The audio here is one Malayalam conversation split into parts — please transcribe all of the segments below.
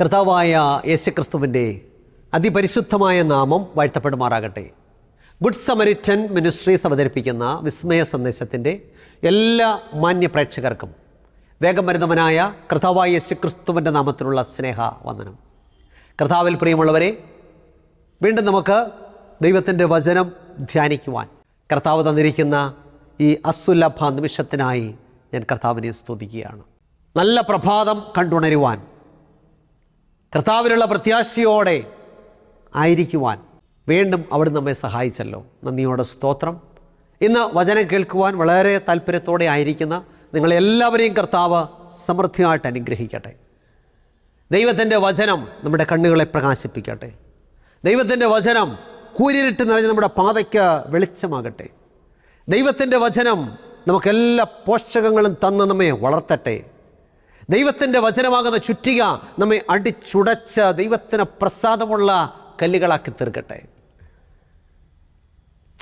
കർത്താവായ യേശുക്രിസ്തുവിന്റെ അതിപരിശുദ്ധമായ നാമം വാഴ്ത്തപ്പെടുമാറാകട്ടെ. ഗുഡ് സമരിറ്റൻ മിനിസ്ട്രീസ് അവതരിപ്പിക്കുന്ന വിസ്മയ സന്ദേശത്തിന്റെ എല്ലാ മാന്യ പ്രേക്ഷകർക്കും വേഗം വരുന്നവനായ കർത്താവായ യേശുക്രിസ്തുവിന്റെ നാമത്തിലുള്ള സ്നേഹ വന്ദനം. കർത്താവിൽ പ്രിയമുള്ളവരെ വീണ്ടും നമുക്ക് ദൈവത്തിന്റെ വചനം ധ്യാനിക്കുവാൻ കർത്താവ് തന്നിരിക്കുന്ന ഈ അസുലഭ നിമിഷത്തിനായി ഞാൻ കർത്താവിനെ സ്തുതിക്കുകയാണ്. നല്ല പ്രഭാതം കണ്ടുണരുവാൻ കർത്താവിനുള്ള പ്രത്യാശയോടെ ആയിരിക്കുവാൻ വീണ്ടും അവിടെ നമ്മെ സഹായിച്ചല്ലോ. നന്ദിയോടെ സ്തോത്രം. ഇന്ന് വചനം കേൾക്കുവാൻ വളരെ താല്പര്യത്തോടെ ആയിരിക്കുന്ന നിങ്ങളെല്ലാവരെയും കർത്താവ് സമൃദ്ധിയായിട്ട് അനുഗ്രഹിക്കട്ടെ. ദൈവത്തിന്റെ വചനം നമ്മുടെ കണ്ണുകളെ പ്രകാശിപ്പിക്കട്ടെ. ദൈവത്തിന്റെ വചനം കൂരിരുട്ട് നിറഞ്ഞ് നമ്മുടെ പാതയ്ക്ക് വെളിച്ചമാകട്ടെ. ദൈവത്തിന്റെ വചനം നമുക്കെല്ലാ പോഷകങ്ങളും തന്ന് നമ്മെ വളർത്തട്ടെ. ദൈവത്തിന്റെ വചനമാകുന്ന ചുറ്റിക നമ്മെ അടിച്ചുടച്ച് ദൈവത്തിന് പ്രസാദമുള്ള കല്ലുകളാക്കി തീർക്കട്ടെ.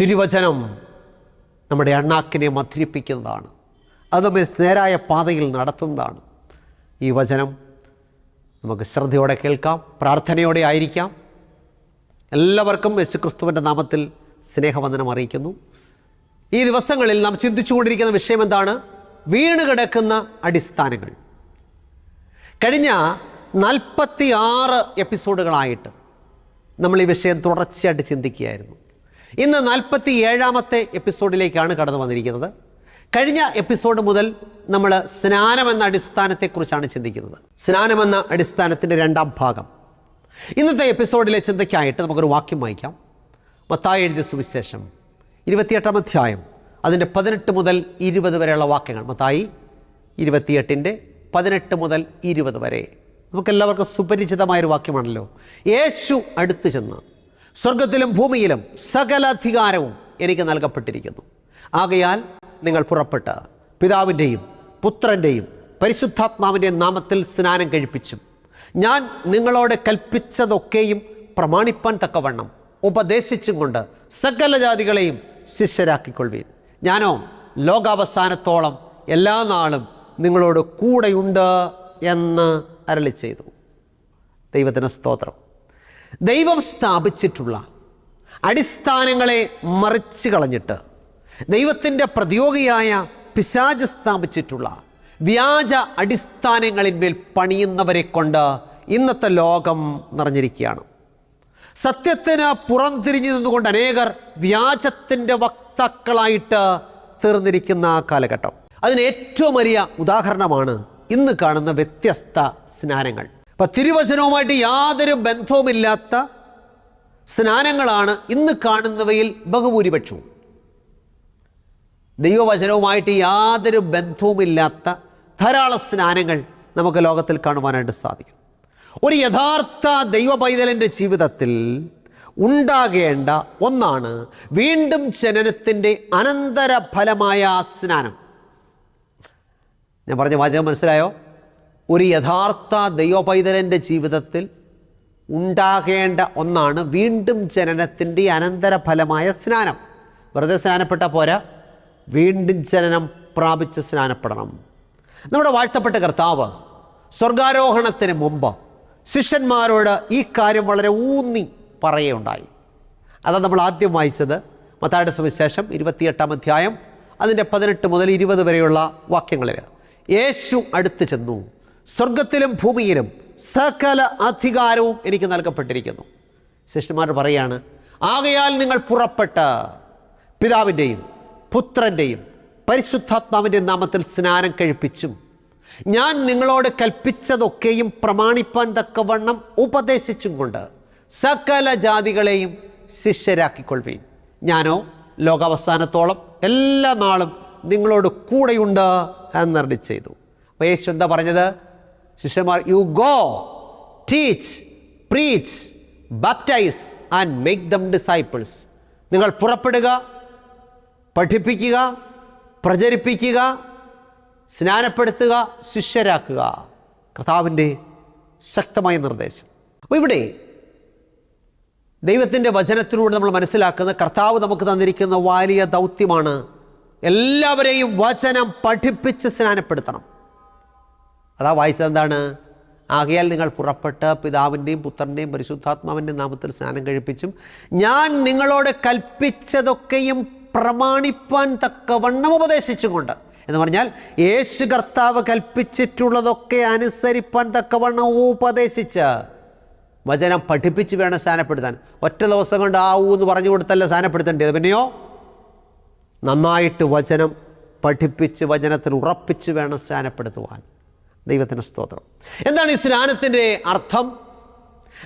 തിരുവചനം നമ്മുടെ അണ്ണാക്കിനെ മധുരിപ്പിക്കുന്നതാണ്. അത് നമ്മെ നേരായ പാതയിൽ നടത്തുന്നതാണ്. ഈ വചനം നമുക്ക് ശ്രദ്ധയോടെ കേൾക്കാം പ്രാർത്ഥനയോടെ ആയിരിക്കാം. എല്ലാവർക്കും യേശുക്രിസ്തുവിന്റെ നാമത്തിൽ സ്നേഹവന്ദനം അറിയിക്കുന്നു. ഈ ദിവസങ്ങളിൽ നാം ചിന്തിച്ചുകൊണ്ടിരിക്കുന്ന വിഷയം എന്താണ്? വീണ് കിടക്കുന്ന അടിസ്ഥാനങ്ങൾ. കഴിഞ്ഞ നാൽപ്പത്തി ആറ് എപ്പിസോഡുകളായിട്ട് നമ്മൾ ഈ വിഷയം തുടർച്ചയായിട്ട് ചിന്തിക്കുകയായിരുന്നു. ഇന്ന് നാൽപ്പത്തി ഏഴാമത്തെ എപ്പിസോഡിലേക്കാണ് കടന്നു വന്നിരിക്കുന്നത്. കഴിഞ്ഞ എപ്പിസോഡ് മുതൽ നമ്മൾ സ്നാനം എന്ന അടിസ്ഥാനത്തെക്കുറിച്ചാണ് ചിന്തിക്കുന്നത്. സ്നാനം എന്ന അടിസ്ഥാനത്തിന്റെ രണ്ടാം ഭാഗം. ഇന്നത്തെ എപ്പിസോഡിലെ ചിന്തയ്ക്കായിട്ട് നമുക്കൊരു വാക്യം വായിക്കാം. മത്തായി എഴുതിയ സുവിശേഷം ഇരുപത്തിയെട്ടാം അധ്യായം അതിന്റെ പതിനെട്ട് മുതൽ ഇരുപത് വരെയുള്ള വാക്യങ്ങൾ. മത്തായി ഇരുപത്തിയെട്ടിന്റെ പതിനെട്ട് മുതൽ ഇരുപത് വരെ. നമുക്കെല്ലാവർക്കും സുപരിചിതമായൊരു വാക്യമാണല്ലോ. യേശു അടുത്തു ചെന്ന് സ്വർഗത്തിലും ഭൂമിയിലും സകല അധികാരവും എനിക്ക് നൽകപ്പെട്ടിരിക്കുന്നു. ആകയാൽ നിങ്ങൾ പുറപ്പെട്ട് പിതാവിന്റെയും പുത്രന്റെയും പരിശുദ്ധാത്മാവിന്റെയും നാമത്തിൽ സ്നാനം കഴിപ്പിച്ചും ഞാൻ നിങ്ങളോട് കൽപ്പിച്ചതൊക്കെയും പ്രമാണിപ്പാൻ തക്കവണ്ണം ഉപദേശിച്ചും കൊണ്ട് സകല ജാതികളെയും ശിഷ്യരാക്കിക്കൊള്ളുവീൻ. ഞാനോ ലോകാവസാനത്തോളം എല്ലാ നാളും നിങ്ങളോട് കൂടെയുണ്ട് എന്ന് അരളി ചെയ്തു. ദൈവത്തിന് സ്തോത്രം. ദൈവം സ്ഥാപിച്ചിട്ടുള്ള അടിസ്ഥാനങ്ങളെ മറിച്ച് കളഞ്ഞിട്ട് ദൈവത്തിന്റെ പ്രതിയോഗിയായ പിശാജ് സ്ഥാപിച്ചിട്ടുള്ള വ്യാജ അടിസ്ഥാനങ്ങളിന്മേൽ പണിയുന്നവരെ കൊണ്ട് ഇന്നത്തെ ലോകം നിറഞ്ഞിരിക്കുകയാണ്. സത്യത്തിന് പുറംതിരിഞ്ഞു നിന്നുകൊണ്ട് അനേകർ വ്യാജത്തിന്റെ വക്താക്കളായിട്ട് തീർന്നിരിക്കുന്ന കാലഘട്ടം. അതിന് ഏറ്റവും വലിയ ഉദാഹരണമാണ് ഇന്ന് കാണുന്ന വ്യത്യസ്ത സ്നാനങ്ങൾ. അപ്പൊ തിരുവചനവുമായിട്ട് യാതൊരു ബന്ധവുമില്ലാത്ത സ്നാനങ്ങളാണ് ഇന്ന് കാണുന്നവയിൽ ബഹുഭൂരിപക്ഷവും. ദൈവവചനവുമായിട്ട് യാതൊരു ബന്ധവുമില്ലാത്ത ധാരാളം സ്നാനങ്ങൾ നമുക്ക് ലോകത്തിൽ കാണുവാനായിട്ട് സാധിക്കും. ഒരു യഥാർത്ഥ ദൈവ പൈതലിന്റെ ജീവിതത്തിൽ ഉണ്ടാകേണ്ട ഒന്നാണ് വീണ്ടും ജനനത്തിന്റെ അനന്തരഫലമായ സ്നാനം. ഞാൻ പറഞ്ഞ വാചകം മനസ്സിലായോ? ഒരു യഥാർത്ഥ ദൈവപൈതലന്റെ ജീവിതത്തിൽ ഉണ്ടാകേണ്ട ഒന്നാണ് വീണ്ടും ജനനത്തിന്റെ അനന്തരഫലമായ സ്നാനം. വെറുതെ സ്നാനപ്പെട്ട പോരാ. വീണ്ടും ജനനം പ്രാപിച്ച് സ്നാനപ്പെടണം. നമ്മുടെ വാഴ്ത്തപ്പെട്ട കർത്താവ് സ്വർഗാരോഹണത്തിന് മുമ്പ് ശിഷ്യന്മാരോട് ഈ കാര്യം വളരെ ഊന്നി പറയുകയുണ്ടായി. അതാണ് നമ്മൾ ആദ്യം വായിച്ചത്. മത്തായുടെ സുവിശേഷം ഇരുപത്തിയെട്ടാം അധ്യായം അതിന്റെ പതിനെട്ട് മുതൽ ഇരുപത് വരെയുള്ള വാക്യങ്ങളിൽ യേശു അടുത്ത് ചെന്നു. സ്വർഗത്തിലും ഭൂമിയിലും സകല അധികാരവും എനിക്ക് നൽകപ്പെട്ടിരിക്കുന്നു. ശിഷ്യന്മാർ പറയാണ് ആകയാൽ നിങ്ങൾ പുറപ്പെട്ട പിതാവിന്റെയും പുത്രന്റെയും പരിശുദ്ധാത്മാവിന്റെ നാമത്തിൽ സ്നാനം കഴിപ്പിച്ചും ഞാൻ നിങ്ങളോട് കൽപ്പിച്ചതൊക്കെയും പ്രമാണിപ്പാൻ തക്കവണ്ണം ഉപദേശിച്ചും കൊണ്ട് സകല ജാതികളെയും ശിഷ്യരാക്കിക്കൊള്ളുവീൻ. ഞാനോ ലോകാവസാനത്തോളം എല്ലാ നാളും നിങ്ങളോട് കൂടെയുണ്ട് അറിയി ചെയ്തു. അപ്പോൾ യേശു എന്താ പറഞ്ഞത്? ശിഷ്യന്മാർ you go teach preach baptize and make them disciples നിങ്ങൾ പുറപ്പെടുക പഠിപ്പിക്കുക പ്രചരിപ്പിക്കുക സ്നാനപ്പെടുത്തുക ശിഷ്യരാക്കുക. കർത്താവിന്റെ ശക്തമായ നിർദ്ദേശം. അപ്പോൾ ഇവിടെ ദൈവത്തിന്റെ വചനത്തിലൂടെ നമ്മൾ മനസ്സിലാക്കുന്ന കർത്താവ് നമുക്ക് തന്നിരിക്കുന്ന വലിയ ദൗത്യമാണ് എല്ലാവരെയും വചനം പഠിപ്പിച്ച് സ്നാനപ്പെടുത്തണം. അതാ വായിച്ചത് എന്താണ്? ആകയാൽ നിങ്ങൾ പുറപ്പെട്ട് പിതാവിന്റെയും പുത്രന്റെയും പരിശുദ്ധാത്മാവിന്റെയും നാമത്തിൽ സ്നാനം കഴിപ്പിച്ചും ഞാൻ നിങ്ങളോട് കൽപ്പിച്ചതൊക്കെയും പ്രമാണിപ്പാൻ തക്കവണ്ണം ഉപദേശിച്ചുകൊണ്ട്. എന്ന് പറഞ്ഞാൽ യേശു കർത്താവ് കൽപ്പിച്ചിട്ടുള്ളതൊക്കെ അനുസരിപ്പാൻ തക്കവണ്ണം ഉപദേശിച്ച് വചനം പഠിപ്പിച്ച് വേണം സ്നാനപ്പെടുത്താൻ. ഒറ്റ ദിവസം കൊണ്ട് ആവൂ എന്ന് പറഞ്ഞു കൊടുത്തല്ല സ്നാനപ്പെടുത്തേണ്ടത്? പിന്നെയോ? നന്നായിട്ട് വചനം പഠിപ്പിച്ച് വചനത്തിൽ ഉറപ്പിച്ച് വേണം സ്നാനപ്പെടുത്തുവാൻ. ദൈവത്തിന് സ്തോത്രം. എന്താണ് ഈ സ്നാനത്തിന്റെ അർത്ഥം?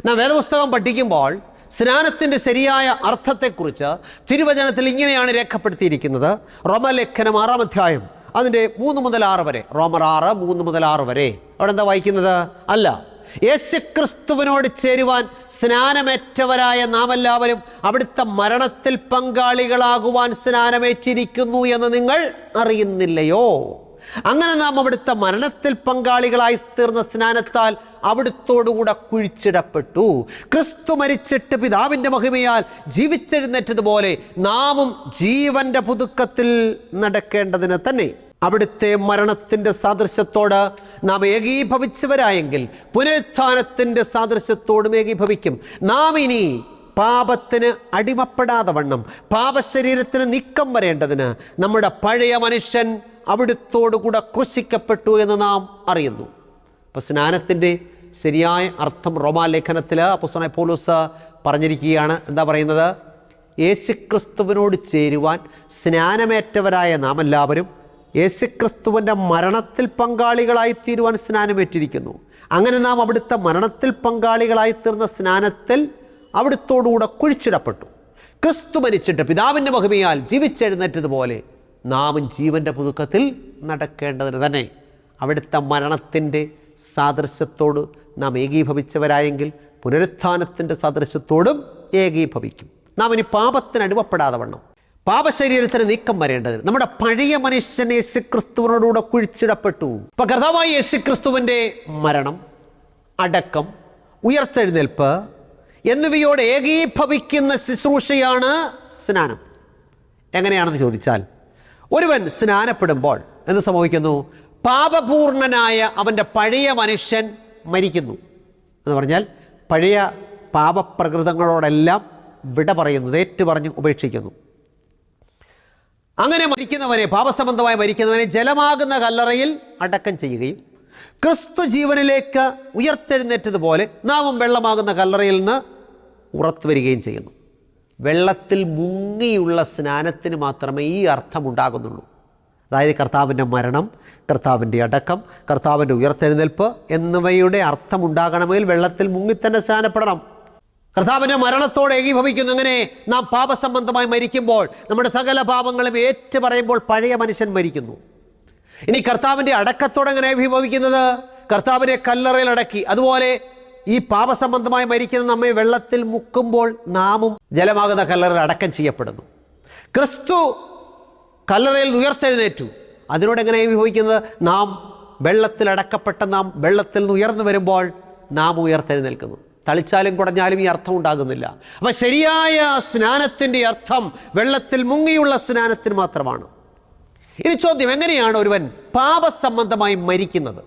നാം വേദപുസ്തകം പഠിക്കുമ്പോൾ സ്നാനത്തിന്റെ ശരിയായ അർത്ഥത്തെക്കുറിച്ച് തിരുവചനത്തിൽ ഇങ്ങനെയാണ് രേഖപ്പെടുത്തിയിരിക്കുന്നത്. റോമലേഖനം ആറാം അധ്യായം അതിന്റെ മൂന്ന് മുതൽ ആറ് വരെ. റോമർ ആറ് മൂന്ന് മുതൽ ആറ് വരെ. അവിടെ എന്താ വായിക്കുന്നത്? അല്ല യേശുക്രിസ്തുവിനോട് ചേരുവാൻ സ്നാനമേറ്റവരായ നാം എല്ലാവരും അവിടുത്തെ മരണത്തിൽ പങ്കാളികളാകുവാൻ സ്നാനമേറ്റിരിക്കുന്നു എന്ന് നിങ്ങൾ അറിയുന്നില്ലയോ? അങ്ങനെ നാം അവിടുത്തെ മരണത്തിൽ പങ്കാളികളായി തീർന്ന സ്നാനത്താൽ അവിടുത്തോടുകൂടെ കുഴിച്ചിടപ്പെട്ടു. ക്രിസ്തു മരിച്ചിട്ട് പിതാവിന്റെ മഹിമയാൽ ജീവിച്ചെഴുന്നേറ്റതുപോലെ നാമും ജീവന്റെ പുതുക്കത്തിൽ നടക്കേണ്ടതിന് തന്നെ അവിടുത്തെ മരണത്തിന്റെ സാദൃശ്യത്തോട് നാം ഏകീഭവിച്ചവരായെങ്കിൽ പുനരുത്ഥാനത്തിന്റെ സാദൃശ്യത്തോടും ഏകീഭവിക്കും. നാം ഇനി പാപത്തിന് അടിമപ്പെടാതെ വണ്ണം പാപശരീരത്തിന് നീക്കം വരേണ്ടതിന് നമ്മുടെ പഴയ മനുഷ്യൻ അവിടുത്തോടുകൂടെ ക്രൂശിക്കപ്പെട്ടു എന്ന് നാം അറിയുന്നു. അപ്പോൾ സ്നാനത്തിന്റെ ശരിയായ അർത്ഥം റോമാലേഖനത്തിൽ അപ്പുസ്തനായ പോലൂസ് പറഞ്ഞിരിക്കുകയാണ്. എന്താ പറയുന്നത്? യേശുക്രിസ്തുവിനോട് ചേരുവാൻ സ്നാനമേറ്റവരായ നാം എല്ലാവരും യേശുക്രിസ്തുവിന്റെ മരണത്തിൽ പങ്കാളികളായി തീരുവാൻ സ്നാനമേറ്റിരിക്കുന്നു. അങ്ങനെ നാം അവിടുത്തെ മരണത്തിൽ പങ്കാളികളായി തീർന്ന സ്നാനത്തിൽ അവിടുത്തോടുകൂടെ കുഴിച്ചിടപ്പെട്ടു. ക്രിസ്തു മരിച്ചിട്ട് പിതാവിന്റെ മഹിമയാൽ ജീവിച്ചെഴുന്നേറ്റതുപോലെ നാമും ജീവന്റെ പുതുക്കത്തിൽ നടക്കേണ്ടതിന് തന്നെ അവിടുത്തെ മരണത്തിന്റെ സാദൃശ്യത്തോട് നാം ഏകീഭവിച്ചവരായെങ്കിൽ പുനരുത്ഥാനത്തിന്റെ സാദൃശ്യത്തോടും ഏകീഭവിക്കും. നാം ഇനി പാപത്തിന് അടിമപ്പെടാതെ വണ്ണം. പാപശരീരത്തിന് നീക്കം വരേണ്ടത്. നമ്മുടെ പഴയ മനുഷ്യൻ യേശുക്രിസ്തുവിനോടുകൂടെ കുഴിച്ചിടപ്പെട്ടു. ഇപ്പൊ കർത്താവായ യേശുക്രിസ്തുവിന്റെ മരണം അടക്കം ഉയർത്തെഴുന്നേൽപ്പ് എന്നിവയോട് ഏകീഭവിക്കുന്ന ശുശ്രൂഷയാണ് സ്നാനം. എങ്ങനെയാണെന്ന് ചോദിച്ചാൽ ഒരുവൻ സ്നാനപ്പെടുമ്പോൾ എന്ത് സംഭവിക്കുന്നു? പാപപൂർണനായ അവന്റെ പഴയ മനുഷ്യൻ മരിക്കുന്നു. എന്ന് പറഞ്ഞാൽ പഴയ പാപപ്രകൃതങ്ങളോടെല്ലാം വിട പറയുന്നു ഏറ്റു പറഞ്ഞ് ഉപേക്ഷിക്കുന്നു. അങ്ങനെ മരിക്കുന്നവരെ പാപസംബന്ധമായി മരിക്കുന്നവരെ ജലമാകുന്ന കല്ലറയിൽ അടക്കം ചെയ്യുകയും ക്രിസ്തു ജീവനിലേക്ക് ഉയർത്തെഴുന്നേറ്റതുപോലെ നാമും വെള്ളമാകുന്ന കല്ലറയിൽ നിന്ന് ഉറത്തു വരികയും ചെയ്യുന്നു. വെള്ളത്തിൽ മുങ്ങിയുള്ള സ്നാനത്തിന് മാത്രമേ ഈ അർത്ഥമുണ്ടാകുന്നുള്ളൂ. അതായത് കർത്താവിന്റെ മരണം കർത്താവിന്റെ അടക്കം കർത്താവിന്റെ ഉയർത്തെഴുന്നേൽപ്പ് എന്നിവയുടെ അർത്ഥമുണ്ടാകണമെങ്കിൽ വെള്ളത്തിൽ മുങ്ങിത്തന്നെ സ്നാനപ്പെടണം. കർത്താവിന്റെ മരണത്തോടെ ഏകീഭവിക്കുന്നു. അങ്ങനെ നാം പാപസംബന്ധമായി മരിക്കുമ്പോൾ നമ്മുടെ സകല പാപങ്ങളും ഏറ്റു പറയുമ്പോൾ പഴയ മനുഷ്യൻ മരിക്കുന്നു. ഇനി കർത്താവിന്റെ അടക്കത്തോടെ അങ്ങനെ ഏകീഭവിക്കുന്നത്? കർത്താവിനെ കല്ലറയിൽ അടക്കി. അതുപോലെ ഈ പാപസംബന്ധമായി മരിക്കുന്ന നമ്മെ വെള്ളത്തിൽ മുക്കുമ്പോൾ നാമും ജലമാകുന്ന കല്ലറയിൽ അടക്കം ചെയ്യപ്പെടുന്നു. ക്രിസ്തു കല്ലറയിൽ ഉയർത്തെഴുന്നേറ്റു. അതിനോട് എങ്ങനെ ഏകീഭവിക്കുന്നത്? നാം വെള്ളത്തിൽ അടക്കപ്പെട്ട നാം വെള്ളത്തിൽ നിന്ന് ഉയർന്നു വരുമ്പോൾ നാം ഉയർത്തെഴുന്നേൽക്കുന്നു. തളിച്ചാലും കുടഞ്ഞാലും ഈ അർത്ഥം ഉണ്ടാകുന്നില്ല. അപ്പം ശരിയായ സ്നാനത്തിന്റെ അർത്ഥം വെള്ളത്തിൽ മുങ്ങിയുള്ള സ്നാനത്തിന് മാത്രമാണ്. ഇനി ചോദ്യം എങ്ങനെയാണ് ഒരുവൻ പാപസംബന്ധമായി മരിക്കുന്നത്?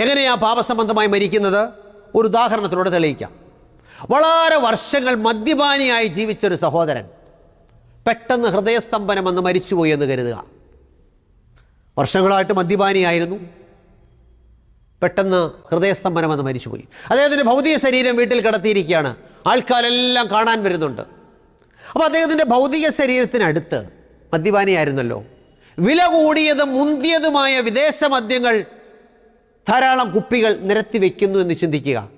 എങ്ങനെയാ പാപസംബന്ധമായി മരിക്കുന്നത്? ഒരു ഉദാഹരണത്തിലൂടെ തെളിയിക്കാം. വളരെ വർഷങ്ങൾ മദ്യപാനിയായി ജീവിച്ചൊരു സഹോദരൻ. പെട്ടെന്ന് ഹൃദയസ്തംഭനം വന്ന് മരിച്ചുപോയി എന്ന് കരുതുക. വർഷങ്ങളായിട്ട് മദ്യപാനിയായിരുന്നു. പെട്ടെന്ന് ഹൃദയസ്തംഭനം വന്ന് മരിച്ചുപോയി അദ്ദേഹത്തിന്റെ ഭൗതിക ശരീരം വീട്ടിൽ കിടത്തിയിരിക്കുകയാണ്. ആൾക്കാരെല്ലാം കാണാൻ വരുന്നുണ്ട്. അപ്പോൾ അദ്ദേഹത്തിന്റെ ഭൗതിക ശരീരത്തിനടുത്ത് മദ്യപാനിയായിരുന്നല്ലോ. വില കൂടിയതും മുന്തിയതുമായ വിദേശ മദ്യങ്ങൾ ധാരാളം കുപ്പികൾ നിരത്തി വയ്ക്കുന്നു എന്ന് ചിന്തിക്കുക.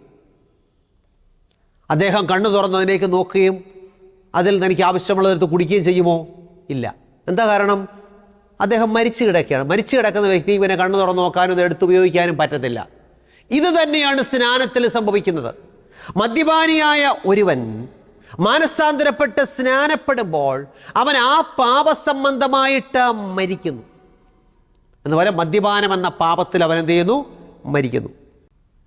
അദ്ദേഹം കണ്ണു തുറന്നതിലേക്ക് നോക്കുകയും അതിൽ നിന്ന് എനിക്ക് ആവശ്യമുള്ളതെടുത്ത് കുടിക്കുകയും ചെയ്യുമോ? ഇല്ല. എന്താ കാരണം? അദ്ദേഹം മരിച്ചു കിടക്കുകയാണ്. മരിച്ചു കിടക്കുന്ന വ്യക്തി ഇവനെ കണ്ണു തുറന്ന് നോക്കാനും ഇത് എടുത്ത് ഉപയോഗിക്കാനും പറ്റത്തില്ല. ഇത് തന്നെയാണ് സ്നാനത്തിൽ സംഭവിക്കുന്നത്. മദ്യപാനിയായ ഒരുവൻ മാനസാന്തരപ്പെട്ട് സ്നാനപ്പെടുമ്പോൾ അവൻ ആ പാപസംബന്ധമായിട്ട് മരിക്കുന്നു. എന്നുപോലെ മദ്യപാനം എന്ന പാപത്തിൽ അവൻ എന്ത് ചെയ്യുന്നു? മരിക്കുന്നു.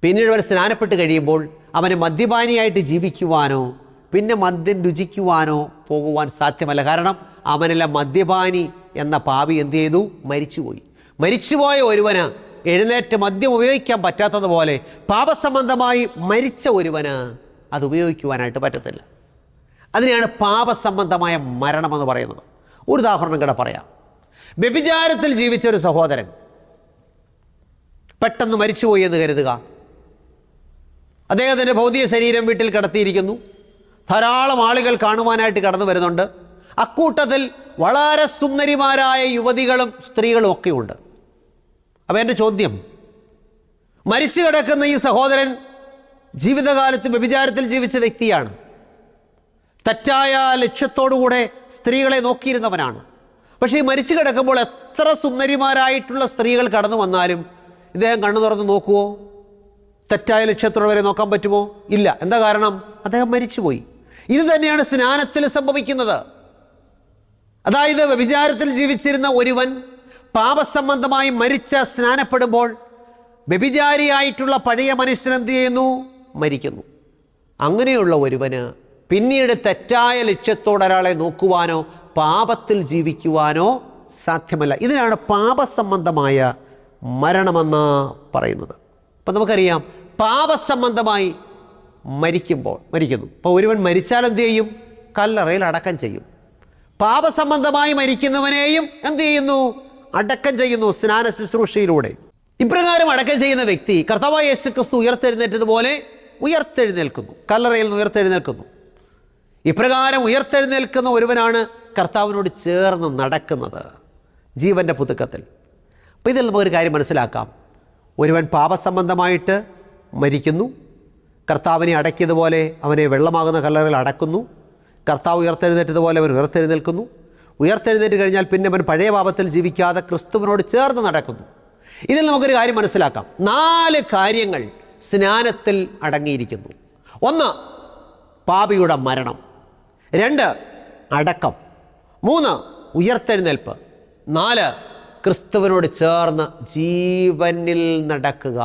പിന്നീട് അവൻ സ്നാനപ്പെട്ട് കഴിയുമ്പോൾ അവന് മദ്യപാനിയായിട്ട് ജീവിക്കുവാനോ പിന്നെ മദ്യം രുചിക്കുവാനോ പോകുവാൻ സാധ്യമല്ല. കാരണം അവനെല്ലാം മദ്യപാനി എന്ന പാവി എന്തു ചെയ്തു? മരിച്ചുപോയി. മരിച്ചുപോയ ഒരുവന് എഴുന്നേറ്റ് മദ്യം ഉപയോഗിക്കാൻ പറ്റാത്തതുപോലെ പാപസംബന്ധമായി മരിച്ച ഒരുവന് അത് ഉപയോഗിക്കുവാനായിട്ട് പറ്റത്തില്ല. അതിനെയാണ് പാപസംബന്ധമായ മരണമെന്ന് പറയുന്നത്. ഒരു ഉദാഹരണം കൂടെ പറയാം. വ്യഭിചാരത്തിൽ ജീവിച്ച ഒരു സഹോദരൻ പെട്ടെന്ന് മരിച്ചുപോയി എന്ന് കരുതുക. അദ്ദേഹത്തിന്റെ ഭൗതിക ശരീരം വീട്ടിൽ കിടത്തിയിരിക്കുന്നു. ധാരാളം ആളുകൾ കാണുവാനായിട്ട് കടന്നു വരുന്നുണ്ട്. അക്കൂട്ടത്തിൽ വളരെ സുന്ദരിമാരായ യുവതികളും സ്ത്രീകളും ഒക്കെ ഉണ്ട്. അപ്പോൾ എന്റെ ചോദ്യം മരിച്ചു കിടക്കുന്ന ഈ സഹോദരൻ ജീവിതകാലത്ത് വ്യഭിചാരത്തിൽ ജീവിച്ച വ്യക്തിയാണ്. തെറ്റായ ലക്ഷ്യത്തോടുകൂടെ സ്ത്രീകളെ നോക്കിയിരുന്നവനാണ്. പക്ഷേ ഈ മരിച്ചു കിടക്കുമ്പോൾ എത്ര സുന്ദരിമാരായിട്ടുള്ള സ്ത്രീകൾ കടന്നു വന്നാലും ഇദ്ദേഹം കണ്ണു തുറന്ന് നോക്കുമോ തെറ്റായ ലക്ഷ്യത്തോടുവരെ നോക്കാൻ പറ്റുമോ? ഇല്ല. എന്താ കാരണം? അദ്ദേഹം മരിച്ചുപോയി. ഇത് തന്നെയാണ് സ്നാനത്തിൽ സംഭവിക്കുന്നത്. അതായത് വ്യഭിചാരത്തിൽ ജീവിച്ചിരുന്ന ഒരുവൻ പാപസംബന്ധമായി മരിച്ച സ്നാനപ്പെടുമ്പോൾ വ്യഭിചാരിയായിട്ടുള്ള പഴയ മനുഷ്യൻ എന്ത് ചെയ്യുന്നു? മരിക്കുന്നു. അങ്ങനെയുള്ള ഒരുവന് പിന്നീട് തെറ്റായ ലക്ഷ്യത്തോടെ ഒരാളെ നോക്കുവാനോ പാപത്തിൽ ജീവിക്കുവാനോ സാധ്യമല്ല. ഇതിനാണ് പാപസംബന്ധമായ മരണമെന്ന് പറയുന്നത്. അപ്പം നമുക്കറിയാം പാപസംബന്ധമായി മരിക്കുമ്പോൾ മരിക്കുന്നു. അപ്പോൾ ഒരുവൻ മരിച്ചാൽ എന്ത് ചെയ്യും? കല്ലറയിൽ അടക്കം ചെയ്യും. പാപസംബന്ധമായി മരിക്കുന്നവനെയും എന്തു ചെയ്യുന്നു? അടക്കം ചെയ്യുന്നു സ്നാന ശുശ്രൂഷയിലൂടെ. ഇപ്രകാരം അടക്കം ചെയ്യുന്ന വ്യക്തി കർത്താവായ യേശു ക്രിസ്തു ഉയർത്തെഴുന്നേറ്റതുപോലെ ഉയർത്തെഴുന്നേൽക്കുന്നു. കല്ലറയിൽ നിന്ന് ഉയർത്തെഴുന്നേൽക്കുന്നു. ഇപ്രകാരം ഉയർത്തെഴുന്നേൽക്കുന്ന ഒരുവനാണ് കർത്താവിനോട് ചേർന്ന് നടക്കുന്നത് ജീവന്റെ പുതുക്കത്തിൽ. അപ്പോൾ ഇതിൽ നമുക്കൊരു കാര്യം മനസ്സിലാക്കാം. ഒരുവൻ പാപസംബന്ധമായിട്ട് മരിക്കുന്നു. കർത്താവിനെ അടക്കിയതുപോലെ അവനെ വെള്ളമാകുന്ന കല്ലറയിൽ അടക്കുന്നു. കർത്താവ് ഉയർത്തെഴുന്നേറ്റതുപോലെ അവൻ ഉയർത്തെഴുന്നേൽക്കുന്നു. ഉയർത്തെഴുന്നേറ്റ് കഴിഞ്ഞാൽ പിന്നെ അവൻ പഴയ പാപത്തിൽ ജീവിക്കാതെ ക്രിസ്തുവിനോട് ചേർന്ന് നടക്കുന്നു. ഇതിൽ നമുക്കൊരു കാര്യം മനസ്സിലാക്കാം. നാല് കാര്യങ്ങൾ സ്നാനത്തിൽ അടങ്ങിയിരിക്കുന്നു. ഒന്ന് പാപിയുടെ മരണം. രണ്ട് അടക്കം. മൂന്ന് ഉയർത്തെഴുന്നേൽപ്പ്. നാല് ക്രിസ്തുവിനോട് ചേർന്ന് ജീവനിൽ നടക്കുക.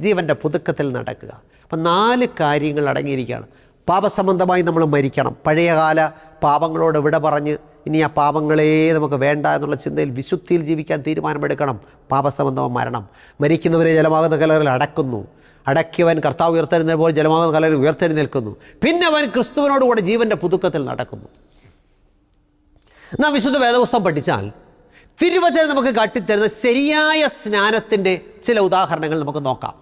ജീവന്റെ പുതുക്കത്തിൽ നടക്കുക. അപ്പം നാല് കാര്യങ്ങൾ അടങ്ങിയിരിക്കുകയാണ്. പാപസംബന്ധമായി നമ്മൾ മരിക്കണം. പഴയകാല പാപങ്ങളോട് വിട പറഞ്ഞ് ഇനി ആ പാപങ്ങളേ നമുക്ക് വേണ്ട എന്നുള്ള ചിന്തയിൽ വിശുദ്ധിയിൽ ജീവിക്കാൻ തീരുമാനമെടുക്കണം. പാപസംബന്ധമായ മരണം. മരിക്കുന്നവരെ ജലമാകുന്ന കലറിൽ അടക്കുന്നു. അടക്കിയവൻ കർത്താവ് ഉയർത്തെഴുന്നേൽപ്പോൾ ജലമാകുന്ന കലറിൽ ഉയർത്തെഴുന്നേൽക്കുന്നു. പിന്നെ അവൻ ക്രിസ്തുവിനോടുകൂടെ ജീവന്റെ പുതുക്കത്തിൽ നടക്കുന്നു. നാം വിശുദ്ധ വേദപുസ്തകം പഠിച്ചാൽ തിരുവചനം നമുക്ക് കാട്ടിത്തരുന്ന ശരിയായ സ്നാനത്തിന്റെ ചില ഉദാഹരണങ്ങൾ നമുക്ക് നോക്കാം.